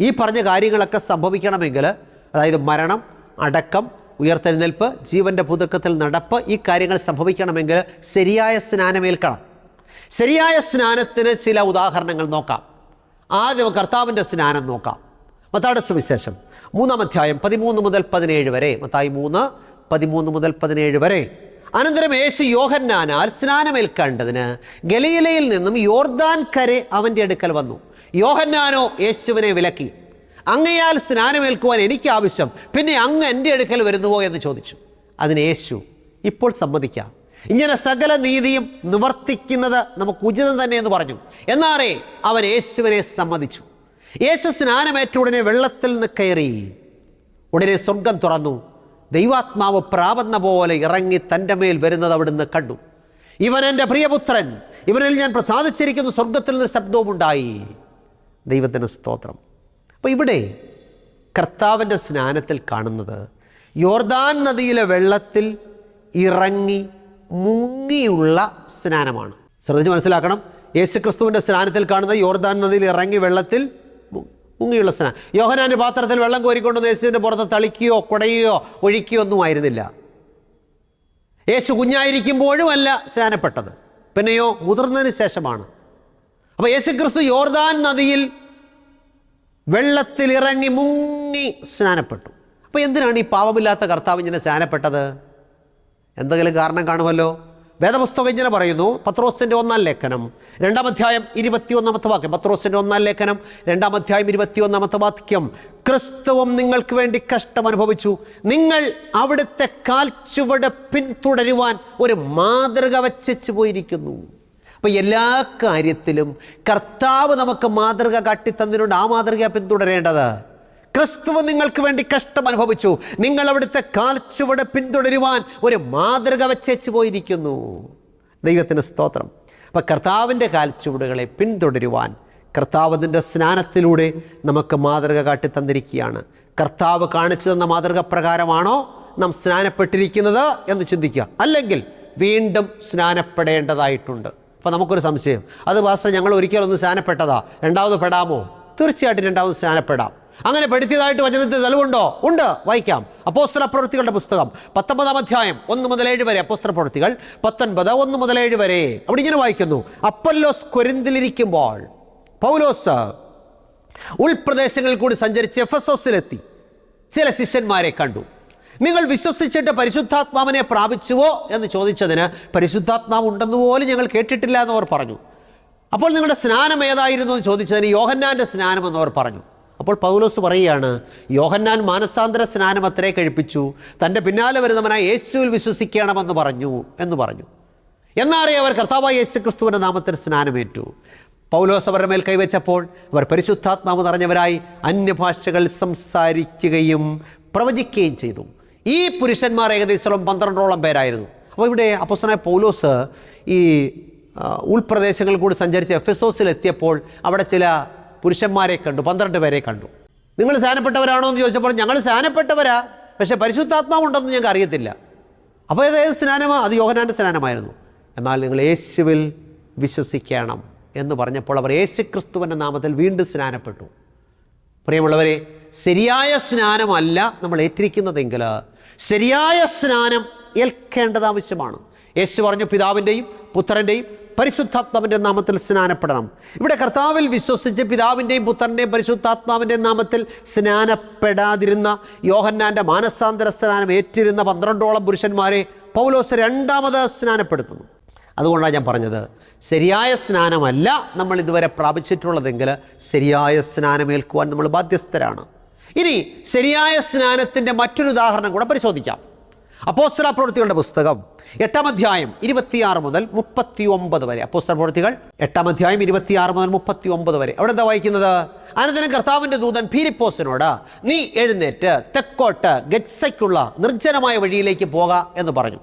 ഈ പറഞ്ഞ കാര്യങ്ങളൊക്കെ സംഭവിക്കണമെങ്കിൽ അതായത് മരണം അടക്കം ഉയർത്തെഴുന്നേൽപ്പ് ജീവന്റെ പുതുക്കത്തിൽ നടപ്പ് ഈ കാര്യങ്ങൾ സംഭവിക്കണമെങ്കിൽ ശരിയായ സ്നാനമേൽക്കണം. ശരിയായ സ്നാനത്തിന് ചില ഉദാഹരണങ്ങൾ നോക്കാം. ആദ്യം കർത്താവിന്റെ സ്നാനം നോക്കാം. മത്താടെ സുവിശേഷം. മൂന്നാം അധ്യായം പതിമൂന്ന് മുതൽ പതിനേഴ് വരെ. മത്തായി മൂന്ന് പതിമൂന്ന് മുതൽ പതിനേഴ് വരെ. അനന്തരം യേശു യോഹന്നാനാൽ സ്നാനമേൽക്കേണ്ടതിന് ഗലീലയിൽ നിന്നും യോർദാൻ കരെ അവന്റെ അടുക്കൽ വന്നു. യോഹന്നാനോ യേശുവിനെ വിലക്കി. അങ്ങയാൽ സ്നാനമേൽക്കുവാൻ എനിക്ക് ആവശ്യം പിന്നെ അങ്ങ് എന്റെ അടുക്കൽ വരുന്നുവോ എന്ന് ചോദിച്ചു. അതിന് യേശു ഇപ്പോൾ സമ്മതിക്കാം. ഇങ്ങനെ സകല നീതിയും നിവർത്തിക്കുന്നത് നമുക്ക് ഉചിതം തന്നെ എന്ന് പറഞ്ഞു. എന്നാറേ അവൻ യേശുവിനെ സമ്മതിച്ചു. യേശു സ്നാനമേറ്റ ഉടനെ വെള്ളത്തിൽ നിന്ന് കയറി. ഉടനെ സ്വർഗം തുറന്നു. ദൈവാത്മാവ് പ്രാപന്ന പോലെ ഇറങ്ങി തന്റെ മേൽ വരുന്നത് അവിടുന്ന് കണ്ടു. ഇവൻ എന്റെ പ്രിയപുത്രൻ. ഇവനിൽ ഞാൻ പ്രസാദിച്ചിരിക്കുന്ന. സ്വർഗത്തിൽ നിന്ന് ശബ്ദവുമുണ്ടായി. ദൈവത്തിന് സ്തോത്രം. അപ്പോൾ ഇവിടെ കർത്താവിന്റെ സ്നാനത്തിൽ കാണുന്നത് യോർദാൻ നദിയിലെ വെള്ളത്തിൽ ഇറങ്ങി മുങ്ങിയുള്ള സ്നാനമാണ്. ശ്രദ്ധിച്ച് മനസ്സിലാക്കണം. യേശുക്രിസ്തുവിന്റെ സ്നാനത്തിൽ കാണുന്നത് യോർദാൻ നദിയിൽ ഇറങ്ങി വെള്ളത്തിൽ മുങ്ങിയുള്ള സ്നാനം. യോഹനാന്റെ പാത്രത്തിൽ വെള്ളം കോരിക്കൊണ്ടുവന്ന് യേശുവിന്റെ പുറത്ത് തളിക്കുകയോ കുടയുകയോ ഒഴിക്കുകയോ ഒന്നും ആയിരുന്നില്ല. യേശു കുഞ്ഞായിരിക്കുമ്പോഴും അല്ല സ്നാനപ്പെട്ടത്. പിന്നെയോ മുതിർന്നതിന് ശേഷമാണ്. അപ്പോൾ യേശുക്രിസ്തു യോർദാൻ നദിയിൽ വെള്ളത്തിൽ ഇറങ്ങി മുങ്ങി സ്നാനപ്പെട്ടു. അപ്പോൾ എന്തിനാണ് ഈ പാവമില്ലാത്ത കർത്താവ് ഇങ്ങനെ സ്നാനപ്പെട്ടത്? എന്തെങ്കിലും കാരണം കാണുമല്ലോ? വേദപുസ്തകം ഇങ്ങനെ പറയുന്നു പത്രോസിന്റെ ഒന്നാം ലേഖനം രണ്ടാം അധ്യായം ഇരുപത്തിയൊന്നാമത്തെ വാക്യം. പത്രോസിന്റെ ഒന്നാം ലേഖനം രണ്ടാം അധ്യായം ഇരുപത്തിയൊന്നാമത്തെ വാക്യം. ക്രിസ്തുവും നിങ്ങൾക്ക് വേണ്ടി കഷ്ടം അനുഭവിച്ചു. നിങ്ങൾ അവിടുത്തെ കാൽച്ചുവട് പിന്തുടരുവാൻ ഒരു മാതൃക വച്ചു പോയിരിക്കുന്നു. അപ്പം എല്ലാ കാര്യത്തിലും കർത്താവ് നമുക്ക് മാതൃക കാട്ടിത്തന്നിട്ടുണ്ട്. ആ മാതൃക പിന്തുടരേണ്ടത് ക്രിസ്തുവ് നിങ്ങൾക്ക് വേണ്ടി കഷ്ടം അനുഭവിച്ചു. നിങ്ങൾ അവിടുത്തെ കാൽച്ചുവട് പിന്തുടരുവാൻ ഒരു മാതൃക വെച്ചേച്ചു പോയിരിക്കുന്നു. ദൈവത്തിന് സ്തോത്രം. അപ്പം കർത്താവിന്റെ കാൽച്ചുവടുകളെ പിന്തുടരുവാൻ കർത്താവിന്റെ സ്നാനത്തിലൂടെ നമുക്ക് മാതൃക കാട്ടി തന്നിരിക്കുകയാണ് കർത്താവ് കാണിച്ചു തന്ന മാതൃക പ്രകാരമാണോ നാം സ്നാനപ്പെട്ടിരിക്കുന്നത് എന്ന് ചിന്തിക്കുക. അല്ലെങ്കിൽ വീണ്ടും സ്നാനപ്പെടേണ്ടതായിട്ടുണ്ട്. അപ്പോൾ നമുക്കൊരു സംശയം. അത് പാസ്റ്റർ ഞങ്ങൾ ഒരിക്കലൊന്ന് സ്നാനപ്പെട്ടതാ? രണ്ടാമത് പെടാമോ? തീർച്ചയായിട്ടും രണ്ടാമത് സ്നാനപ്പെടാം. അങ്ങനെ പെടുത്തിയതായിട്ട് വചനത്തിൽ തെളിവുണ്ടോ? ഉണ്ട്. വായിക്കാം. അപ്പോസ്തല പ്രവൃത്തികളുടെ പുസ്തകം. പത്തൊമ്പതാം അധ്യായം ഒന്ന് മുതൽ ഏഴ് വരെ അപ്പോസ്തല പ്രവൃത്തികൾ. പത്തൊൻപത് ഒന്ന് മുതൽ ഏഴ് വരെ. അവിടെ ഇങ്ങനെ വായിക്കുന്നു. അപ്പല്ലോസ് കൊരിന്തിലിരിക്കുമ്പോൾ പൗലോസ് ഉൾപ്രദേശങ്ങളിൽ കൂടി സഞ്ചരിച്ച് എഫസോസിലെത്തി. ചില ശിഷ്യന്മാരെ കണ്ടു. നിങ്ങൾ വിശ്വസിച്ചിട്ട് പരിശുദ്ധാത്മാവിനെ പ്രാപിച്ചുവോ എന്ന് ചോദിച്ചതിന് പരിശുദ്ധാത്മാവ് ഉണ്ടെന്ന് പോലും ഞങ്ങൾ കേട്ടിട്ടില്ല എന്നവർ പറഞ്ഞു. അപ്പോൾ നിങ്ങളുടെ സ്നാനം ഏതായിരുന്നു എന്ന് ചോദിച്ചതിന് യോഹന്നാന്റെ സ്നാനം എന്നവർ പറഞ്ഞു. അപ്പോൾ പൗലോസ് പറയുകയാണ് യോഹന്നാൻ മാനസാന്തര സ്നാനം അത്രേ കഴിപ്പിച്ചു തന്റെ പിന്നാലെ വരുന്നവനായ യേശുവിൽ വിശ്വസിക്കണമെന്ന് പറഞ്ഞു എന്ന് പറഞ്ഞു. എന്നാറേ അവർ കർത്താവായ യേശു ക്രിസ്തുവിന്റെ നാമത്തിൽ സ്നാനമേറ്റു. പൗലോസ് അവരുടെ മേൽ കൈവച്ചപ്പോൾ അവർ പരിശുദ്ധാത്മാവ് നിറഞ്ഞവരായി അന്യഭാഷകൾ സംസാരിക്കുകയും പ്രവചിക്കുകയും ചെയ്തു. ഈ പുരുഷന്മാർ ഏകദേശം പന്ത്രണ്ടോളം പേരായിരുന്നു. അപ്പോൾ ഇവിടെ അപ്പോസ്തലനായ പൗലോസ് ഈ ഉൾപ്രദേശങ്ങളിൽ കൂടി സഞ്ചരിച്ച് എഫെസോസിൽ എത്തിയപ്പോൾ അവിടെ ചില പുരുഷന്മാരെ കണ്ടു പന്ത്രണ്ട് പേരെ കണ്ടു. നിങ്ങൾ സ്നാനപ്പെട്ടവരാണോ എന്ന് ചോദിച്ചപ്പോൾ ഞങ്ങൾ സ്നാനപ്പെട്ടവരാ പക്ഷേ പരിശുദ്ധാത്മാവുണ്ടെന്ന് ഞങ്ങൾക്ക് അറിയത്തില്ല. അപ്പോൾ ഇത് ഏത് സ്നാനമാണ് അത് യോഹനാന്റെ സ്നാനമായിരുന്നു. എന്നാൽ നിങ്ങൾ യേശുവിൽ വിശ്വസിക്കണം എന്ന് പറഞ്ഞപ്പോൾ അവർ യേശു ക്രിസ്തുവിന്റെ നാമത്തിൽ വീണ്ടും സ്നാനപ്പെട്ടു. പ്രിയമുള്ളവരെ ശരിയായ സ്നാനമല്ല നമ്മൾ ഏറ്റിരിക്കുന്നതെങ്കിൽ ശരിയായ സ്നാനം ഏൽക്കേണ്ടത് ആവശ്യമാണ്. യേശു പറഞ്ഞു പിതാവിന്റെയും പുത്രന്റെയും പരിശുദ്ധാത്മാവിന്റെ നാമത്തിൽ സ്നാനപ്പെടണം. ഇവിടെ കർത്താവിൽ വിശ്വസിച്ച് പിതാവിന്റെയും പുത്രന്റെയും പരിശുദ്ധാത്മാവിന്റെയും നാമത്തിൽ സ്നാനപ്പെടാതിരുന്ന യോഹന്നാന്റെ മാനസാന്തര സ്നാനം ഏറ്റിരുന്ന പന്ത്രണ്ടോളം പുരുഷന്മാരെ പൗലോസ് രണ്ടാമത് സ്നാനപ്പെടുത്തുന്നു. അതുകൊണ്ടാണ് ഞാൻ പറഞ്ഞത് ശരിയായ സ്നാനമല്ല നമ്മൾ ഇതുവരെ പ്രാപിച്ചിട്ടുള്ളതെങ്കിൽ ശരിയായ സ്നാനമേൽക്കുവാൻ നമ്മൾ ബാധ്യസ്ഥരാണ്. ഇനി ശരിയായ സ്നാനത്തിന്റെ മറ്റൊരു ഉദാഹരണം കൂടെ പരിശോധിക്കാം. അപ്പോസ്തല പ്രവൃത്തികളുടെ പുസ്തകം എട്ടാം അധ്യായം ഇരുപത്തിയാറ് മുതൽ മുപ്പത്തി ഒമ്പത് വരെ. അപ്പോസ്തല പ്രവൃത്തികൾ എട്ടാം അധ്യായം ഇരുപത്തിയാറ് മുതൽ മുപ്പത്തി ഒമ്പത് വരെ. അവിടെ എന്താ വായിക്കുന്നത്? അനന്തരം കർത്താവിന്റെ ദൂതൻ ഫീലിപ്പോസിനോട് നീ എഴുന്നേറ്റ് തെക്കോട്ട് ഗജ്സയ്ക്കുള്ള നിർജനമായ വഴിയിലേക്ക് പോക എന്ന് പറഞ്ഞു.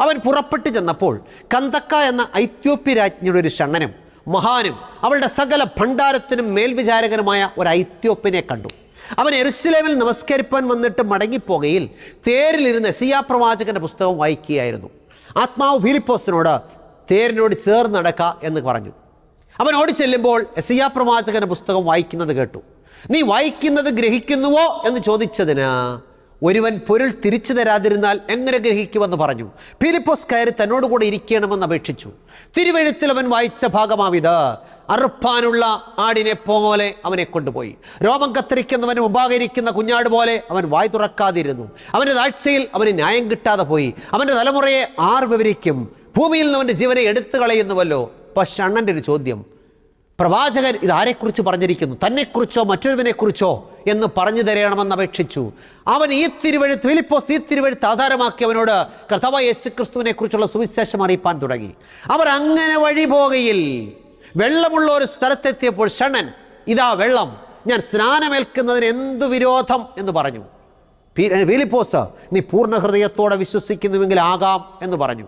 അവൻ പുറപ്പെട്ടു ചെന്നപ്പോൾ കന്തക്ക എന്ന ഐത്യോപ്യ രാജ്ഞിയുടെ ഒരു ഷണ്ണനും മഹാനും അവളുടെ സകല ഭണ്ഡാരത്തിനും മേൽവിചാരകനുമായ ഒരു ഐത്യോപ്യനെ കണ്ടു. അവൻ എരുസലേമിൽ നമസ്കരിപ്പാൻ വന്നിട്ട് മടങ്ങിപ്പോകയിൽ തേരിലിരുന്ന് സിയാ പ്രവാചകന്റെ പുസ്തകം വായിക്കുകയായിരുന്നു. ആത്മാവ് ഫിലിപ്പോസിനോട് തേരിനോട് ചേർന്ന് നടക്ക എന്ന് പറഞ്ഞു. അവൻ ഓടിച്ചെല്ലുമ്പോൾ എസിയാ പ്രവാചകന്റെ പുസ്തകം വായിക്കുന്നത് കേട്ടു. നീ വായിക്കുന്നത് ഗ്രഹിക്കുന്നുവോ? എന്ന് ചോദിച്ചതിന് ഒരുവൻ പൊരുൾ തിരിച്ചു തരാതിരുന്നാൽ എങ്ങനെ ഗ്രഹിക്കുമെന്ന് പറഞ്ഞു. ഫിലിപ്പോസ് കയറി തന്നോടുകൂടെ ഇരിക്കണമെന്ന് അപേക്ഷിച്ചു. തിരുവഴുത്തിൽ അവൻ വായിച്ച ഭാഗമാവിത്. അറുപ്പാനുള്ള ആടിനെ പോലെ അവനെ കൊണ്ടുപോയി. രോമം കത്തിരിക്കുന്നവന് മുമ്പാകരിക്കുന്ന കുഞ്ഞാട് പോലെ അവൻ വായി തുറക്കാതിരുന്നു. അവന്റെ താഴ്ചയിൽ അവന് ന്യായം കിട്ടാതെ പോയി. അവന്റെ തലമുറയെ ആർ വിവരിക്കും. ഭൂമിയിൽ നിന്ന് അവന്റെ ജീവനെ എടുത്തു കളയുന്നുവല്ലോ. പക്ഷെ അണ്ണന്റെ ഒരു ചോദ്യം. പ്രവാചകൻ ഇതാരെക്കുറിച്ച് പറഞ്ഞിരിക്കുന്നു? തന്നെക്കുറിച്ചോ മറ്റൊരുവിനെക്കുറിച്ചോ എന്ന് പറഞ്ഞു തരണമെന്ന് അപേക്ഷിച്ചു. അവൻ ഈ തിരുവഴുത്ത് ഫിലിപ്പോസ് ഈ തിരുവഴുത്ത് ആധാരമാക്കി അവനോട് കർത്താവായ യേശു ക്രിസ്തുവിനെ കുറിച്ചുള്ള സുവിശേഷം അറിയിപ്പാൻ തുടങ്ങി അവർ അങ്ങനെ വഴി പോകയിൽ. വെള്ളമുള്ള ഒരു സ്ഥലത്തെത്തിയപ്പോൾ ഷണൻ ഇതാ വെള്ളം. ഞാൻ സ്നാനമേൽക്കുന്നതിന് എന്തു വിരോധം? എന്ന് പറഞ്ഞു. ഫിലിപ്പോസ് നീ പൂർണ ഹൃദയത്തോടെ വിശ്വസിക്കുന്നുവെങ്കിൽ ആകാം എന്ന് പറഞ്ഞു.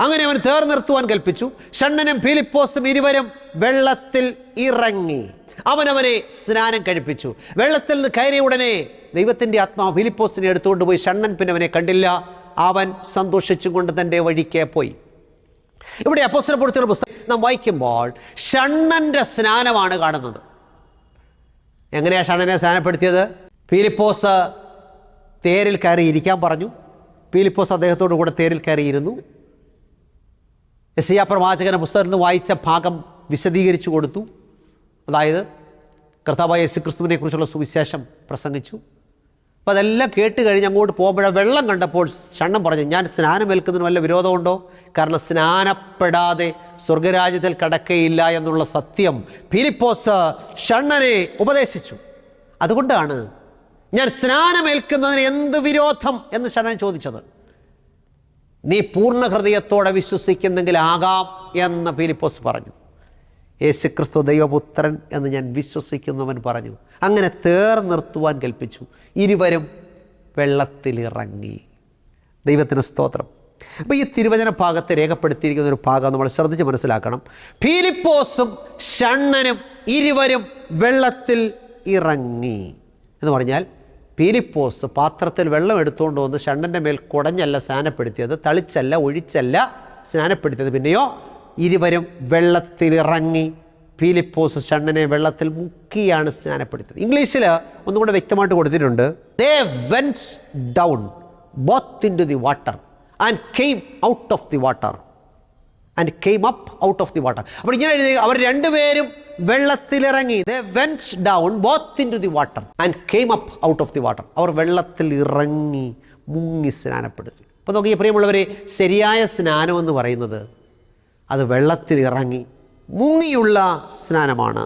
അങ്ങനെ അവൻ തേർ നിർത്തുവാൻ കൽപ്പിച്ചു. ഷണ്ണനും ഫിലിപ്പോസും ഇരുവരും വെള്ളത്തിൽ ഇറങ്ങി. അവനവനെ സ്നാനം കഴിപ്പിച്ചു. വെള്ളത്തിൽ നിന്ന് കയറിയ ഉടനെ ദൈവത്തിന്റെ ആത്മാവ് ഫിലിപ്പോസിനെ എടുത്തുകൊണ്ട് പോയി. ഷണ്ണൻ പിന്നെ അവനെ കണ്ടില്ല. അവൻ സന്തോഷിച്ചും കൊണ്ട് തന്റെ വഴിക്ക് പോയി. ഇവിടെ അപ്പോസ്തലപ്രവൃത്തിയുടെ പുസ്തകം നാം വായിക്കുമ്പോൾ ഷണ്ണന്റെ സ്നാനമാണ് കാണുന്നത്. എങ്ങനെയാണ് ഷണ്ണനെ സ്നാനപ്പെടുത്തിയത്? ഫിലിപ്പോസ് തേരിൽ കയറി ഇരിക്കാൻ പറഞ്ഞു. ഫിലിപ്പോസ് അദ്ദേഹത്തോടു കൂടെ തേരിൽ കയറിയിരുന്നു. എസിയ പ്രവാചകന പുസ്തകത്തിൽ നിന്ന് വായിച്ച ഭാഗം വിശദീകരിച്ചു കൊടുത്തു. അതായത് കർത്താവായ യേശു ക്രിസ്തുവിനെ കുറിച്ചുള്ള സുവിശേഷം പ്രസംഗിച്ചു. അപ്പോൾ അതെല്ലാം കേട്ട് കഴിഞ്ഞ് അങ്ങോട്ട് പോകുമ്പോഴ വെള്ളം കണ്ടപ്പോൾ ഷണ്ണം പറഞ്ഞു ഞാൻ സ്നാനമേൽക്കുന്നതിന് വല്ല വിരോധമുണ്ടോ? കാരണം സ്നാനപ്പെടാതെ സ്വർഗരാജ്യത്തിൽ കടക്കയില്ല എന്നുള്ള സത്യം ഫിലിപ്പോസ് ഷണ്ണനെ ഉപദേശിച്ചു. അതുകൊണ്ടാണ് ഞാൻ സ്നാനമേൽക്കുന്നതിന് എന്ത് വിരോധം? എന്ന് ഷണ്ണൻ ചോദിച്ചത്. നീ പൂർണ ഹൃദയത്തോടെ വിശ്വസിക്കുന്നെങ്കിൽ ആകാം എന്ന് ഫിലിപ്പോസ് പറഞ്ഞു. യേശുക്രിസ്തു ദൈവപുത്രൻ എന്ന് ഞാൻ വിശ്വസിക്കുന്നവൻ പറഞ്ഞു. അങ്ങനെ തേർ നിർത്തുവാൻ കൽപ്പിച്ചു. ഇരുവരും വെള്ളത്തിലിറങ്ങി. ദൈവത്തിന് സ്തോത്രം. അപ്പോൾ ഈ തിരുവചന ഭാഗത്തെ രേഖപ്പെടുത്തിയിരിക്കുന്ന ഒരു ഭാഗം നമ്മൾ ശ്രദ്ധിച്ച് മനസ്സിലാക്കണം. ഫിലിപ്പോസും ഷണ്ണനും ഇരുവരും വെള്ളത്തിൽ ഇറങ്ങി എന്ന് പറഞ്ഞാൽ പീലിപ്പോസ് പാത്രത്തിൽ വെള്ളം എടുത്തുകൊണ്ട് വന്ന് ഷണ്ണന്റെ മേൽ കുടഞ്ഞല്ല സ്നാനപ്പെടുത്തിയത് തളിച്ചല്ല ഒഴിച്ചല്ല സ്നാനപ്പെടുത്തിയത്. പിന്നെയോ ഇരുവരും വെള്ളത്തിലിറങ്ങി പീലിപ്പോസ് ഷണ്ണനെ വെള്ളത്തിൽ മുക്കിയാണ് സ്നാനപ്പെടുത്തിയത്. ഇംഗ്ലീഷിൽ ഒന്നും കൂടെ വ്യക്തമായിട്ട് കൊടുത്തിട്ടുണ്ട് they went down both into the water and came out of the water and came up out of the water അപ്പോൾ ഇങ്ങനെ എഴുതി അവർ രണ്ടുപേരും വെള്ളത്തിലിറങ്ങി they went down both into the water and came up out of the water അവർ വെള്ളത്തിൽ ഇറങ്ങി മുങ്ങി സ്നാനപ്പെടുത്തി. അപ്പോൾ നോക്കി പ്രിയമുള്ളവരെ ശരിയായ സ്നാനം എന്ന് പറയുന്നത് അത് വെള്ളത്തിൽ ഇറങ്ങി മുങ്ങിയുള്ള സ്നാനമാണ്.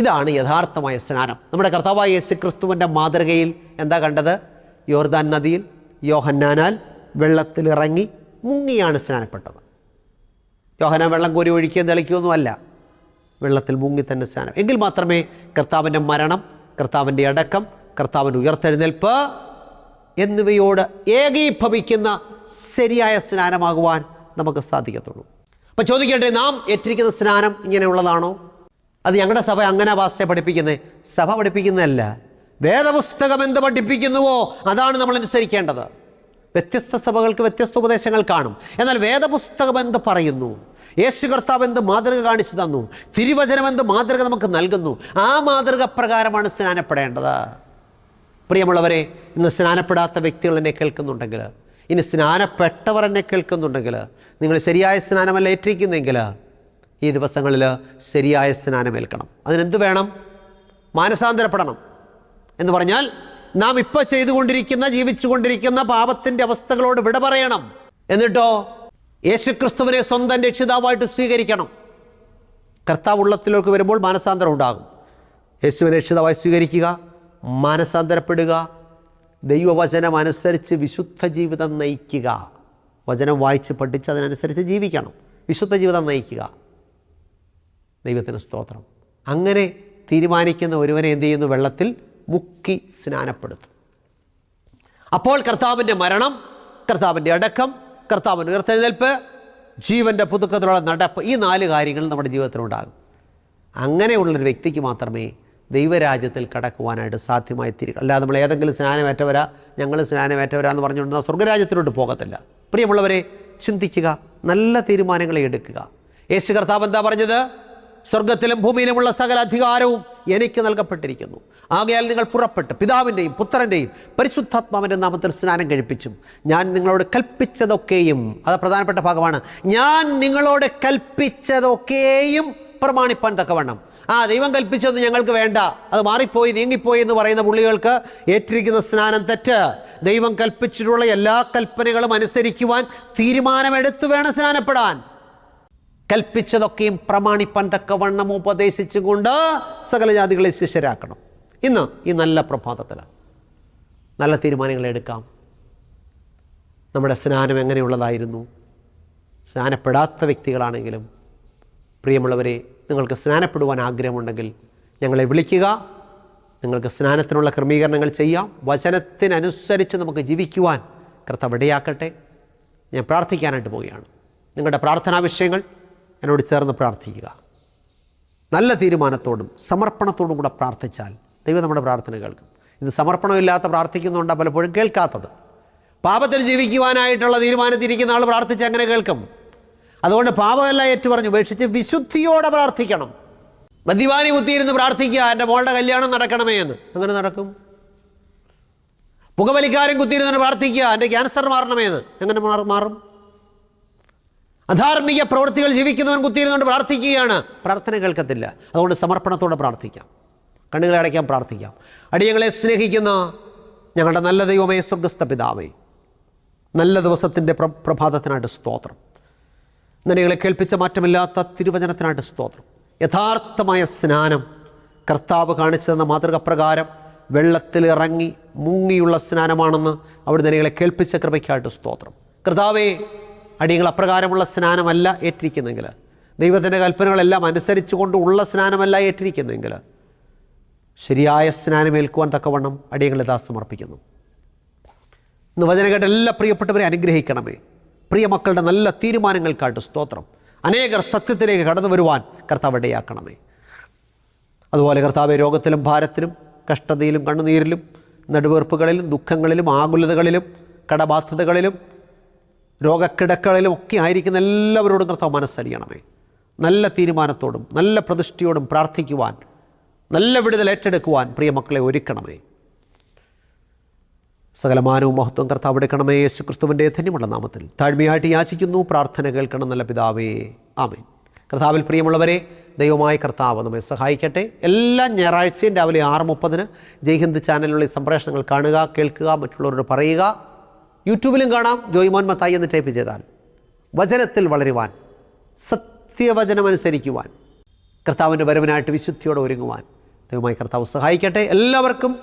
ഇതാണ് യഥാർത്ഥമായ സ്നാനം. നമ്മുടെ കർത്താവായ യേശു ക്രിസ്തുവിന്റെ മാതൃകയിൽ എന്താ കണ്ടത്? യോർദാൻ നദിയിൽ യോഹന്നാനാൽ വെള്ളത്തിലിറങ്ങി മുങ്ങിയാണ് സ്നാനപ്പെട്ടത്. യോഹന വെള്ളം കോരി ഒഴിക്കുകയും തെളിക്കുകയൊന്നുമല്ല വെള്ളത്തിൽ മുങ്ങി തന്നെ സ്നാനം. എങ്കിൽ മാത്രമേ കർത്താവിന്റെ മരണം കർത്താവിന്റെ അടക്കം കർത്താവിന്റെ ഉയർത്തെഴുന്നേൽപ്പ് എന്നിവയോട് ഏകീഭവിക്കുന്ന ശരിയായ സ്നാനമാകുവാൻ നമുക്ക് സാധിക്കത്തുള്ളൂ. അപ്പം ചോദിക്കട്ടെ നാം ഏറ്റിരിക്കുന്ന സ്നാനം ഇങ്ങനെയുള്ളതാണോ അത് ഞങ്ങളുടെ സഭ അങ്ങനെ വാസ്തയെ പഠിപ്പിക്കുന്നത് സഭ പഠിപ്പിക്കുന്നതല്ല. വേദപുസ്തകം എന്ത് പഠിപ്പിക്കുന്നുവോ അതാണ് നമ്മൾ അനുസരിക്കേണ്ടത്. വ്യത്യസ്ത സഭകൾക്ക് വ്യത്യസ്ത ഉപദേശങ്ങൾ കാണും. എന്നാൽ വേദപുസ്തകം എന്ത് പറയുന്നു? യേശു കർത്താവ് എന്ത് മാതൃക കാണിച്ചു തന്നു? തിരുവചനം എന്ത് മാതൃക നമുക്ക് നൽകുന്നു? ആ മാതൃക പ്രകാരമാണ് സ്നാനപ്പെടേണ്ടത്. പ്രിയമുള്ളവരെ ഇന്ന് സ്നാനപ്പെടാത്ത വ്യക്തികൾ എന്നെ കേൾക്കുന്നുണ്ടെങ്കിൽ ഇനി സ്നാനപ്പെട്ടവർ എന്നെ കേൾക്കുന്നുണ്ടെങ്കിൽ നിങ്ങൾ ശരിയായ സ്നാനമല്ല ഏറ്റിരിക്കുന്നെങ്കിൽ ഈ ദിവസങ്ങളിൽ ശരിയായ സ്നാനമേൽക്കണം. അതിനെന്ത് വേണം? മാനസാന്തരപ്പെടണം. എന്ന് പറഞ്ഞാൽ നാം ഇപ്പോൾ ചെയ്തുകൊണ്ടിരിക്കുന്ന ജീവിച്ചുകൊണ്ടിരിക്കുന്ന പാപത്തിന്റെ അവസ്ഥകളോട് വിട പറയണം. എന്നിട്ടോ? യേശുക്രിസ്തുവിനെ സ്വന്തം രക്ഷിതാവായിട്ട് സ്വീകരിക്കണം. കർത്താവ് ഉള്ളത്തിലേക്ക് വരുമ്പോൾ മാനസാന്തരം ഉണ്ടാകും. യേശുവിനെ രക്ഷിതാവായി സ്വീകരിക്കുക മാനസാന്തരപ്പെടുക ദൈവവചനം അനുസരിച്ച് വിശുദ്ധ ജീവിതം നയിക്കുക. വചനം വായിച്ച് പഠിച്ച് അതിനനുസരിച്ച് ജീവിക്കണം. വിശുദ്ധ ജീവിതം നയിക്കുക. ദൈവത്തിന് സ്തോത്രം. അങ്ങനെ തീരുമാനിക്കുന്ന ഒരുവനെ എന്ത് ചെയ്യുന്നു? വെള്ളത്തിൽ മുക്കി സ്നാനപ്പെടുത്തും. അപ്പോൾ കർത്താവിന്റെ മരണം കർത്താവിന്റെ അടക്കം കർത്താവിന്റെ ഉയർത്തെഴുന്നേൽപ്പ് ജീവന്റെ പുതുക്കത്തിലുള്ള നടപ്പ് ഈ നാല് കാര്യങ്ങൾ നമ്മുടെ ജീവിതത്തിലുണ്ടാകും അങ്ങനെയുള്ളൊരു വ്യക്തിക്ക് മാത്രമേ ദൈവരാജ്യത്തിൽ കടക്കുവാനായിട്ട് സാധ്യമായി തീരുക അല്ലാതെ നമ്മൾ ഏതെങ്കിലും സ്നാനമേറ്റവരാ ഞങ്ങൾ സ്നാനമേറ്റവരാ എന്ന് പറഞ്ഞുകൊണ്ട് സ്വർഗരാജ്യത്തിലോട്ട് പോകത്തില്ല. പ്രിയമുള്ളവരെ ചിന്തിക്കുക നല്ല തീരുമാനങ്ങളെ എടുക്കുക. യേശു കർത്താവ് എന്താ പറഞ്ഞത്? സ്വർഗത്തിലും ഭൂമിയിലുമുള്ള സകല അധികാരവും എനിക്ക് നൽകപ്പെട്ടിരിക്കുന്നു. ആകയാൽ നിങ്ങൾ പുറപ്പെട്ട് പിതാവിന്റെയും പുത്രന്റെയും പരിശുദ്ധാത്മാവിന്റെ നാമത്തിൽ സ്നാനം കഴിപ്പിച്ചും ഞാൻ നിങ്ങളോട് കൽപ്പിച്ചതൊക്കെയും അത് പ്രധാനപ്പെട്ട ഭാഗമാണ് ഞാൻ നിങ്ങളോട് കൽപ്പിച്ചതൊക്കെയും പ്രമാണിപ്പാൻ തക്കവണ്ണം. ആ ദൈവം കൽപ്പിച്ചതൊന്നും ഞങ്ങൾക്ക് വേണ്ട. അത് മാറിപ്പോയി നീങ്ങിപ്പോയി എന്ന് പറയുന്ന പുള്ളികൾക്ക് ഏറ്റിരിക്കുന്ന സ്നാനം തെറ്റ്. ദൈവം കൽപ്പിച്ചിട്ടുള്ള എല്ലാ കൽപ്പനകളും അനുസരിക്കുവാൻ തീരുമാനമെടുത്തു വേണം സ്നാനപ്പെടാൻ. കൽപ്പിച്ചതൊക്കെയും പ്രമാണിപ്പാൻ തക്കവണ്ണം ഉപദേശിച്ചുകൊണ്ട് സകല ജാതികളെ ശിഷ്യരാക്കണം. ഇന്ന് ഈ നല്ല പ്രഭാതത്തിൽ നല്ല തീരുമാനങ്ങൾ എടുക്കാം. നമ്മുടെ സ്നാനം എങ്ങനെയുള്ളതായിരുന്നു? സ്നാനപ്പെടാത്ത വ്യക്തികളാണെങ്കിലും പ്രിയമുള്ളവരെ നിങ്ങൾക്ക് സ്നാനപ്പെടുവാൻ ആഗ്രഹമുണ്ടെങ്കിൽ ഞങ്ങളെ വിളിക്കുക. നിങ്ങൾക്ക് സ്നാനത്തിനുള്ള ക്രമീകരണങ്ങൾ ചെയ്യാം. വചനത്തിനനുസരിച്ച് നമുക്ക് ജീവിക്കുവാൻ കർത്താവ് ഇടയാക്കട്ടെ. ഞാൻ പ്രാർത്ഥിക്കാനായിട്ട് പോവുകയാണ്. നിങ്ങളുടെ പ്രാർത്ഥനാ വിഷയങ്ങൾ എന്നോട് ചേർന്ന് പ്രാർത്ഥിക്കുക. നല്ല തീരുമാനത്തോടും സമർപ്പണത്തോടും കൂടെ പ്രാർത്ഥിച്ചാൽ ദൈവം നമ്മുടെ പ്രാർത്ഥന കേൾക്കും. ഇത് സമർപ്പണമില്ലാത്ത പ്രാർത്ഥിക്കുന്നുണ്ട് പലപ്പോഴും കേൾക്കാത്തത്. പാപത്തിൽ ജീവിക്കുവാനായിട്ടുള്ള തീരുമാനത്തിരിക്കുന്ന ആൾ പ്രാർത്ഥിച്ച് അങ്ങനെ കേൾക്കും. അതുകൊണ്ട് പാപമല്ല ഏറ്റുപറഞ്ഞ് ഉപേക്ഷിച്ച് വിശുദ്ധിയോടെ പ്രാർത്ഥിക്കണം. മദ്യപാനി കുത്തിയിരുന്ന് പ്രാർത്ഥിക്കുക എന്റെ മോളുടെ കല്യാണം നടക്കണമേ എന്ന്. അങ്ങനെ നടക്കും. പുകവലിക്കാരൻ കുത്തിയിരുന്ന് പ്രാർത്ഥിക്കുക എന്റെ ക്യാൻസർ മാറണമേ എന്ന്. എങ്ങനെ മാറും? അധാർമിക പ്രവൃത്തികൾ ജീവിക്കുന്നവൻ കുത്തിയിരുന്നുകൊണ്ട് പ്രാർത്ഥിക്കുകയാണ്. പ്രാർത്ഥന കേൾക്കത്തില്ല. അതുകൊണ്ട് സമർപ്പണത്തോടെ പ്രാർത്ഥിക്കാം. കണ്ണുകളെ അടയ്ക്കാൻ പ്രാർത്ഥിക്കാം. അടിയങ്ങളെ സ്നേഹിക്കുന്ന ഞങ്ങളുടെ നല്ല ദൈവമേ സ്വർഗസ്ഥ പിതാവേ നല്ല ദിവസത്തിന്റെ പ്ര പ്രഭാതത്തിനായിട്ട് സ്തോത്രം. നിലകളെ കേൾപ്പിച്ച മാറ്റമില്ലാത്ത തിരുവചനത്തിനായിട്ട് സ്തോത്രം. യഥാർത്ഥമായ സ്നാനം കർത്താവ് കാണിച്ചു തന്ന മാതൃക പ്രകാരം വെള്ളത്തിലിറങ്ങി മുങ്ങിയുള്ള സ്നാനമാണെന്ന് അവിടെ നിലകളെ കേൾപ്പിച്ച കൃപയ്ക്കായിട്ട് സ്തോത്രം. കർത്താവേ അടിയങ്ങൾ അപ്രകാരമുള്ള സ്നാനമല്ല ഏറ്റിരിക്കുന്നെങ്കിൽ ദൈവത്തിന്റെ കൽപ്പനകളെല്ലാം അനുസരിച്ചുകൊണ്ടുള്ള സ്നാനമല്ല ഏറ്റിരിക്കുന്നെങ്കിൽ ശരിയായ സ്നാനമേൽക്കുവാൻ തക്കവണ്ണം അടിയങ്ങളെ ദാസ് സമർപ്പിക്കുന്നു ഇന്ന് വചന കേട്ട എല്ലാ പ്രിയപ്പെട്ടവരെ അനുഗ്രഹിക്കണമേ. പ്രിയ മക്കളുടെ നല്ല തീരുമാനങ്ങൾക്കായിട്ട് സ്തോത്രം. അനേകർ സത്യത്തിലേക്ക് കടന്നു വരുവാൻ കർത്താവ് ഇടയാക്കണമേ. അതുപോലെ കർത്താവ് രോഗത്തിലും ഭാരത്തിലും കഷ്ടതയിലും കണ്ണുനീരിലും നെടുവേർപ്പുകളിലും ദുഃഖങ്ങളിലും ആകുലതകളിലും കടബാധ്യതകളിലും രോഗക്കിടക്കളിലും ഒക്കെ ആയിരിക്കുന്ന എല്ലാവരോടും കർത്താവ് മനസ്സറിയണമേ നല്ല തീരുമാനത്തോടും നല്ല പ്രതിഷ്ഠയോടും പ്രാർത്ഥിക്കുവാൻ നല്ല വിടുതൽ ഏറ്റെടുക്കുവാൻ പ്രിയ മക്കളെ ഒരുക്കണമേ. സകലമാനവും മഹത്വം കർത്താവ് എടുക്കണമേ. യേശു ക്രിസ്തുവിന്റെ ധന്യമുള്ള നാമത്തിൽ താഴ്മയായിട്ട് യാചിക്കുന്നു. പ്രാർത്ഥന കേൾക്കണം നല്ല പിതാവേ. ആമേൻ. കർത്താവിൽ പ്രിയമുള്ളവരെ ദൈവമായ കർത്താവ് നമ്മെ സഹായിക്കട്ടെ. എല്ലാ ഞായറാഴ്ചയും രാവിലെ ആറ് മുപ്പതിന് ജയ്ഹിന്ദ് ചാനലിലുള്ള ഈ സംപ്രേഷണങ്ങൾ കാണുക കേൾക്കുക മറ്റുള്ളവരോട് പറയുക. യൂട്യൂബിലും കാണാം. ജോയ്മോൻ മത്തായി എന്ന് ടൈപ്പ് ചെയ്താൽ വചനത്തിൽ വളരുവാൻ സത്യവചനമനുസരിക്കുവാൻ കർത്താവിന്റെ വരവിനായിട്ട് വിശുദ്ധിയോടെ ഒരുങ്ങുവാൻ ദൈവമായി കർത്താവ് സഹായിക്കട്ടെ. എല്ലാവർക്കും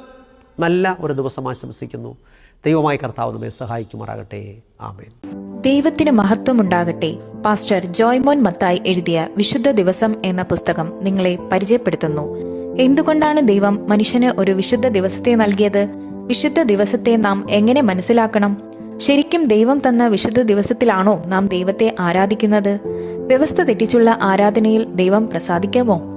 നല്ല ഒരു ദിവസം ആശംസിക്കുന്നു. ദൈവമായി കർത്താവ് നമ്മെ സഹായിക്കുമാറാകട്ടെ. ആമേൻ. ദൈവത്തിന് മഹത്വമുണ്ടാകട്ടെ. പാസ്റ്റർ ജോയ്മോൻ മത്തായി എഴുതിയ വിശുദ്ധ ദിവസം എന്ന പുസ്തകം നിങ്ങളെ പരിചയപ്പെടുത്തുന്നു. എന്തുകൊണ്ടാണ് ദൈവം മനുഷ്യന് ഒരു വിശുദ്ധ ദിവസത്തെ നൽകിയത്? വിശുദ്ധ ദിവസത്തെ നാം എങ്ങനെ മനസ്സിലാക്കണം? ശരിക്കും ദൈവം തന്ന വിശുദ്ധ ദിവസത്തിലാണോ നാം ദൈവത്തെ ആരാധിക്കുന്നത്? വ്യവസ്ഥ തെറ്റിച്ചുള്ള ആരാധനയിൽ ദൈവം പ്രസാദിക്കാമോ?